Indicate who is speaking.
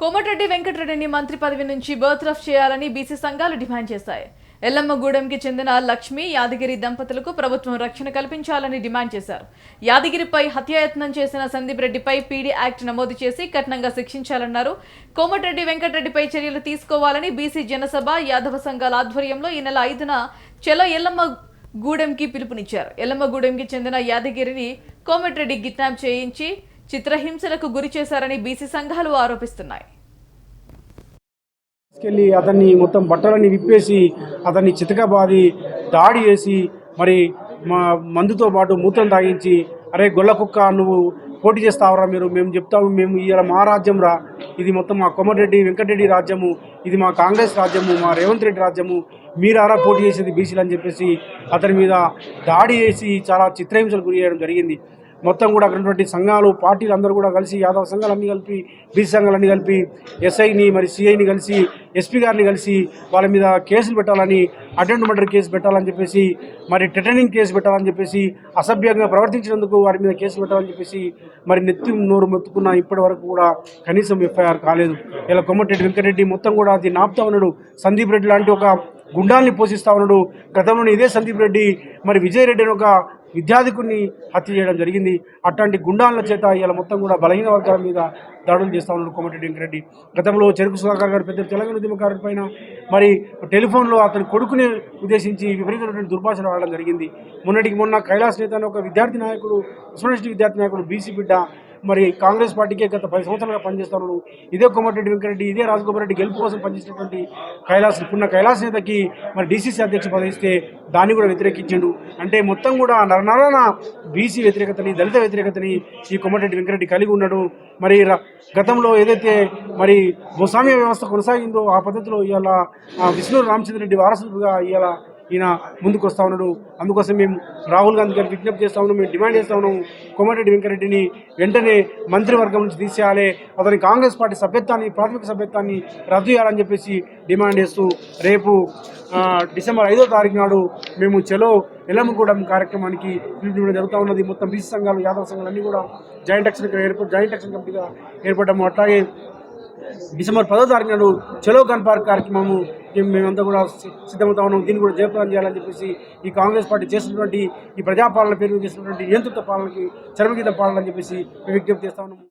Speaker 1: కోమటిరెడ్డి వెంకటరెడ్డిని మంత్రి పదవి నుంచి బర్త్రఫ్ చేయాలని బీసీ సంఘాలు డిమాండ్ చేశాయి. ఎల్లమ్మగూడెంకి చెందిన లక్ష్మి యాదగిరి దంపతులకు ప్రభుత్వం రక్షణ కల్పించాలని డిమాండ్ చేశారు. యాదగిరిపై హత్యాయత్నం చేసిన సందీప్ రెడ్డిపై పీడీ యాక్ట్ నమోదు చేసి కఠినంగా శిక్షించాలన్నారు. కోమటిరెడ్డి వెంకటరెడ్డిపై చర్యలు తీసుకోవాలని బీసీ జనసభ యాదవ సంఘాల ఆధ్వర్యంలో ఈ నెల ఐదున చెలో ఎల్లమ్మ గూడెంకి పిలుపునిచ్చారు. ఎల్లమ్మగూడెంకి చెందిన యాదగిరిని కోమటిరెడ్డి కిడ్నాప్ చేయించి చిత్రహింసలకు గురి చేశారని బీసీ సంఘాలు ఆరోపిస్తున్నాయి.
Speaker 2: తీసుకెళ్ళి అతన్ని మొత్తం బట్టలన్నీ విప్పేసి అతన్ని చితకబాది దాడి చేసి మరి మా మందుతో పాటు మూత్రం తాగించి అరే గొల్ల కుక్క నువ్వు పోటీ చేస్తావురా మీరు మేము చెప్తాము మేము ఇవాళ మా రాజ్యం రా. ఇది మొత్తం మా కోమటిరెడ్డి వెంకటరెడ్డి రాజ్యము ఇది మా కాంగ్రెస్ రాజ్యము మా రేవంత్ రెడ్డి రాజ్యము. మీరారా పోటీ చేసేది బీసీలు అని చెప్పేసి అతని మీద దాడి చేసి చాలా చిత్రహింసలు గురి చేయడం జరిగింది. మొత్తం కూడా అక్కడ ఉన్నటువంటి సంఘాలు పార్టీలు అందరూ కూడా కలిసి యాదవ సంఘాలన్నీ కలిపి బీసీ సంఘాలన్నీ కలిపి ఎస్ఐని మరి సిఐని కలిసి ఎస్పీ గారిని కలిసి వాళ్ళ మీద కేసులు పెట్టాలని అటెండ్ మర్డర్ కేసు పెట్టాలని చెప్పేసి మరి టెటనింగ్ కేసు పెట్టాలని చెప్పేసి అసభ్యంగా ప్రవర్తించినందుకు వారి మీద కేసు పెట్టాలని చెప్పేసి మరి నెత్తి నోరు మొత్తుకున్న ఇప్పటి వరకు కూడా కనీసం ఎఫ్ఐఆర్ కాలేదు. ఇలా కొమ్మటిరెడ్డి వెంకటరెడ్డి మొత్తం కూడా అది నాపుతా ఉన్నాడు. సందీప్ రెడ్డి లాంటి ఒక గుండాల్ని పోషిస్తా ఉన్నాడు. గతంలోనే ఇదే సందీప్ రెడ్డి మరి విజయ్ రెడ్డి అని ఒక విద్యార్థికుడిని హత్య చేయడం జరిగింది. అట్లాంటి గుండాల చేత ఇలా మొత్తం కూడా బలహీన వర్గాల మీద దాడులు చేస్తా ఉన్నాడు కోమటిరెడ్డి వెంకరెడ్డి గతంలో చెరుకు సుధాకర్ గారు పెద్ద తెలంగాణ ఉద్యమకారుడి పైన మరి టెలిఫోన్లో అతని కొడుకుని ఉద్దేశించి విపరీతమైనటువంటి దుర్భాషలు ఆడడం జరిగింది. మొన్నటికి మొన్న కైలాస్ నేత అని ఒక విద్యార్థి నాయకుడు ఉస్మానిస్టి విద్యార్థి నాయకుడు బీసీ బిడ్డ మరి కాంగ్రెస్ పార్టీకే గత పది సంవత్సరాలుగా పనిచేస్తున్నాడు ఇదే కోమటిరెడ్డి వెంకరెడ్డి ఇదే రాజగోపాల్ రెడ్డి గెలుపు కోసం పనిచేసినటువంటి కైలాస్ ఇప్పుడున్న కైలాస్ నేతకి మరి డీసీసీ అధ్యక్ష పదవిస్తే దాన్ని కూడా వ్యతిరేకించిండు. అంటే మొత్తం కూడా నరనరన బీసీ వ్యతిరేకతని దళిత వ్యతిరేకతని ఈ కోమటిరెడ్డి వెంకరెడ్డి కలిగి ఉన్నాడు. మరి ర- గతంలో ఏదైతే మరి భూస్వామ్య వ్యవస్థ కొనసాగిందో ఆ పద్ధతిలో ఇవాళ విష్ణు రామచంద్ర రెడ్డి వారసులుగా ఇవాళ ఈయన ముందుకు వస్తా ఉన్నాడు. అందుకోసం మేము రాహుల్ గాంధీ గారికి విజ్ఞప్తి చేస్తా ఉన్నాం మేము డిమాండ్ చేస్తా ఉన్నాం. కోమటిరెడ్డి వెంకరెడ్డిని వెంటనే మంత్రివర్గం నుంచి తీసేయాలి. అతని కాంగ్రెస్ పార్టీ సభ్యత్వాన్ని ప్రాథమిక సభ్యత్వాన్ని రద్దు చేయాలని చెప్పేసి డిమాండ్ చేస్తూ రేపు డిసెంబర్ ఐదో తారీఖు నాడు మేము చెలో ఎల్లమ్మగూడెం కార్యక్రమానికి పిలుపునివ్వడం జరుగుతూ ఉన్నది. మొత్తం బీసీ సంఘాలు యాదవ సంఘాలు అన్నీ కూడా జాయింట్ యాక్షన్ ఏర్పడి జాయింట్ యాక్షన్ కమిటీగా ఏర్పడ్డాము అట్లాగే డిసెంబర్ పదో తారీఖు నాడు చెలో గన్ పార్క్ కార్యక్రమము మేమంతా కూడా సిద్ధమవుతా ఉన్నాం. దీన్ని కూడా జయప్రదం చేయాలని చెప్పేసి ఈ కాంగ్రెస్ పార్టీ చేసినటువంటి ఈ ప్రజాపాలన పేరు చేసినటువంటి నియంతృత్వ పాలనకి చర్మగీత పాలనని చెప్పేసి విజ్ఞప్తి చేస్తా ఉన్నాము